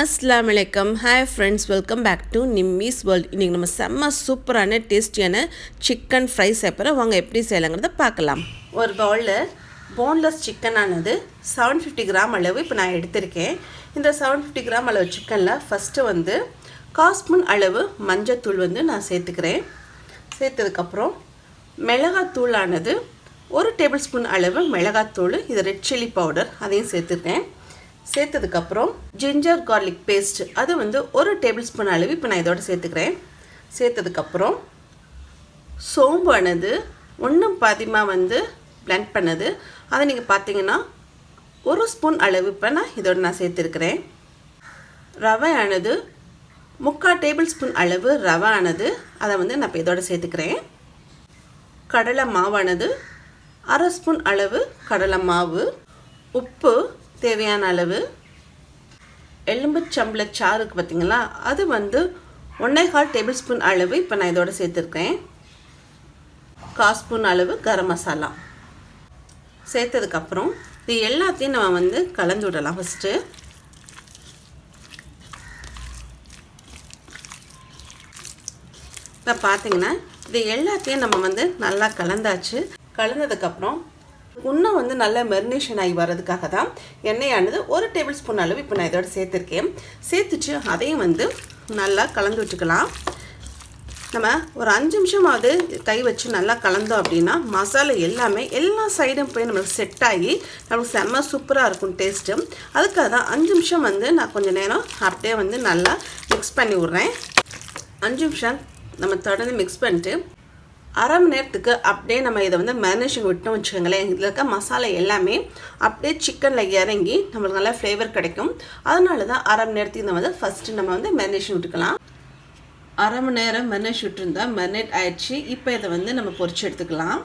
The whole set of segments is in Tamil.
அஸ்லாம் வலைக்கம் hi friends welcome back to Nimmi's world இன்றைக்கி நம்ம செம்ம சூப்பரான டேஸ்டியான சிக்கன் ஃப்ரை செய்யப்போகிறோம் வாங்க எப்படி செய்யலாங்கிறத பார்க்கலாம். ஒரு பவுலில் போன்லெஸ் சிக்கனானது செவன் ஃபிஃப்டி கிராம் அளவு இப்போ நான் எடுத்திருக்கேன். இந்த செவன் ஃபிஃப்டி கிராம் அளவு சிக்கனில் ஃபஸ்ட்டு வந்து காஸ்பூன் அளவு மஞ்சத்தூள் வந்து நான் சேர்த்துக்கிறேன். சேர்த்ததுக்கப்புறம் மிளகாத்தூளானது ஒரு டேபிள் ஸ்பூன் அளவு மிளகாத்தூள் இது ரெட் சில்லி பவுடர் அதையும் சேர்த்துருக்கேன் சேர்த்ததுக்கப்புறம் ஜிஞ்சர் கார்லிக் பேஸ்ட் அது வந்து ஒரு டேபிள் ஸ்பூன் அளவு இப்போ நான் இதோட சேர்த்துக்கிறேன். சேர்த்ததுக்கப்புறம் சோம்பு ஆனது ஒன்றும் பாதிமாக வந்து பிளெண்ட் பண்ணது. அதை நீங்கள் பார்த்தீங்கன்னா ஒரு ஸ்பூன் அளவு இப்போ நான் இதோட நான் சேர்த்துருக்கிறேன். ரவை ஆனது முக்கால் டேபிள் ஸ்பூன் அளவு ரவை ஆனது அதை வந்து நான் இப்போ இதோட சேர்த்துக்கிறேன். கடலை மாவானது அரை ஸ்பூன் அளவு கடலை மாவு உப்பு தேவையான அளவு எலும்பு சாறுக்கு பார்த்தீங்களா? அது வந்து ஒன்றே கால் டேபிள் ஸ்பூன் அளவு இப்போ நான் இதோட சேர்த்துருக்கேன். கால் ஸ்பூன் அளவு கரம் மசாலா. சேர்த்ததுக்கப்புறம் இது எல்லாத்தையும் நம்ம வந்து கலந்து விடலாம் ஃபஸ்ட்டு இப்போ பார்த்திங்கன்னா இது எல்லாத்தையும் நம்ம வந்து நல்லா கலந்தாச்சு. கலந்ததுக்கப்புறம் இன்னும் வந்து நல்லா மெரினேஷன் ஆகி வர்றதுக்காக தான் எண்ணெயானது ஒரு டேபிள் ஸ்பூன் அளவு இப்போ நான் இதோட சேர்த்துருக்கேன். சேர்த்துச்சு அதையும் வந்து நல்லா கலந்து விட்டுக்கலாம். நம்ம ஒரு அஞ்சு நிமிஷமாவது கை வச்சு நல்லா கலந்தோம் அப்படின்னா மசாலா எல்லாமே எல்லா சைடும் போய் நம்மளுக்கு செட் ஆகி நம்மளுக்கு செம்ம சூப்பராக இருக்கும் டேஸ்ட்டு அதுக்காக தான் அஞ்சு நிமிஷம் வந்து நான் கொஞ்சம் நேரம் அப்படியே வந்து நல்லா மிக்ஸ் பண்ணி விட்றேன். அஞ்சு நிமிஷம் நம்ம தொடர்ந்து மிக்ஸ் பண்ணிட்டு அரை மணி நேரத்துக்கு அப்படியே நம்ம இதை வந்து மேரினேஷன் விட்டோம் வச்சுக்கோங்களேன். இதில் இருக்க மசாலா எல்லாமே அப்படியே சிக்கனில் இறங்கி நம்மளுக்கு நல்லா ஃப்ளேவர் கிடைக்கும். அதனால தான் அரை மணி நேரத்துக்கு இந்த வந்து ஃபஸ்ட்டு நம்ம வந்து மேரினேஷன் விட்டுக்கலாம். அரை மணி நேரம் மெரினேட் விட்டுருந்தா மேரினேட் ஆயிடுச்சு. இப்போ இதை வந்து நம்ம பொரிச்சு எடுத்துக்கலாம்.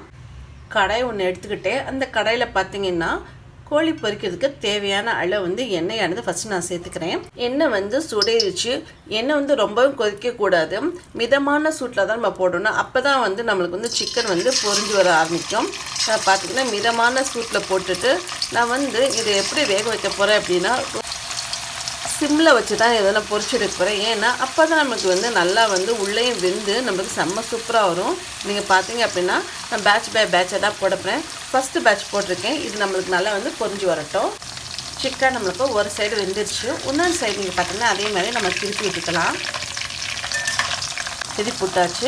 கடாய் ஒன்று எடுத்துக்கிட்டே அந்த கடையில் பார்த்தீங்கன்னா கோழி பொரிக்கிறதுக்கு தேவையான அளவு வந்து எண்ணெயானது ஃபஸ்ட்டு நான் சேர்த்துக்கிறேன். எண்ணெய் வந்து சுடையிடுச்சு எண்ணெய் வந்து ரொம்பவும் கொதிக்கக்கூடாது. மிதமான சூட்டில் தான் நம்ம போடணும். அப்போ தான் வந்து நம்மளுக்கு வந்து சிக்கன் வந்து பொரிஞ்சு வர ஆரம்பிக்கும். பார்த்திங்கன்னா மிதமான சூட்டில் போட்டுட்டு நான் வந்து இதை எப்படி வேக வைக்க போகிறேன் அப்படின்னா சிம்மில் வச்சு தான் இதெல்லாம் பொறிச்செடுக்க போகிறேன் ஏன்னா அப்போ தான் நமக்கு வந்து நல்லா வந்து உள்ளேயும் வெந்து நம்மளுக்கு செம்ம சூப்பராக வரும். நீங்கள் பார்த்தீங்க அப்படின்னா நான் பேட்ச் பை பேட்சாக தான் போட போகிறேன் ஃபஸ்ட்டு பேட்ச் போட்டிருக்கேன். இது நம்மளுக்கு நல்லா வந்து பொறிஞ்சு வரட்டும். சிக்கன் நம்மளுக்கு ஒரு சைடு வெந்துருச்சு. இன்னொரு சைடு நீங்கள் பார்த்தீங்கன்னா அதே மாதிரி நம்ம திருப்பி விட்டுக்கலாம் திருப்பி விட்டாச்சு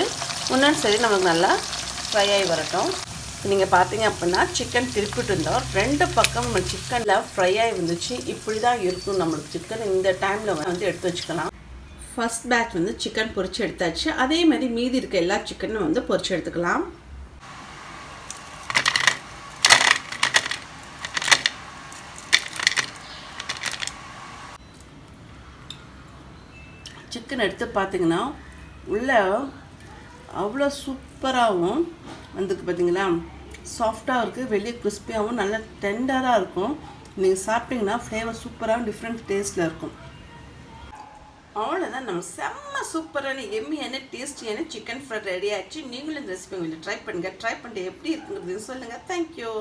இன்னொரு சைடு நம்மளுக்கு நல்லா ஃப்ரை ஆகி வரட்டும். நீங்கள் பார்த்தீங்க அப்படின்னா சிக்கன் திருப்பிட்டு இருந்தோம். ரெண்டு பக்கம் நம்ம சிக்கனில் ஃப்ரை ஆகி வந்துச்சு. இப்படி தான் இருக்கும் நம்மளுக்கு சிக்கன் இந்த டைமில் வந்து எடுத்து வச்சுக்கலாம். ஃபஸ்ட் பேட்ச் வந்து சிக்கன் பொரிச்சு எடுத்தாச்சு. அதே மாதிரி மீதி இருக்க எல்லா சிக்கனும் வந்து பொரிச்சு எடுத்துக்கலாம். சிக்கன் எடுத்து பார்த்தீங்கன்னா உள்ளே அவ்வளோ சூப்பராகவும் வந்துருக்கு பார்த்தீங்களா சாஃப்டாக இருக்குது வெளியே கிறிஸ்பியாகவும் நல்லா டெண்டராக இருக்கும். நீங்கள் சாப்பிட்டீங்கன்னா ஃப்ளேவர் சூப்பராகவும் டிஃப்ரெண்ட் டேஸ்ட்டில் இருக்கும். அவ்வளோதான் நம்ம செம்ம சூப்பரான எம்மியான டேஸ்டியான சிக்கன் ஃப்ரை ரெடி ஆச்சு. நீங்களும் இந்த ரெசிபி உங்களை ட்ரை பண்ணுங்கள் ட்ரை பண்ணிட்டு எப்படி இருக்குங்கிறது சொல்லுங்கள் தேங்க்யூ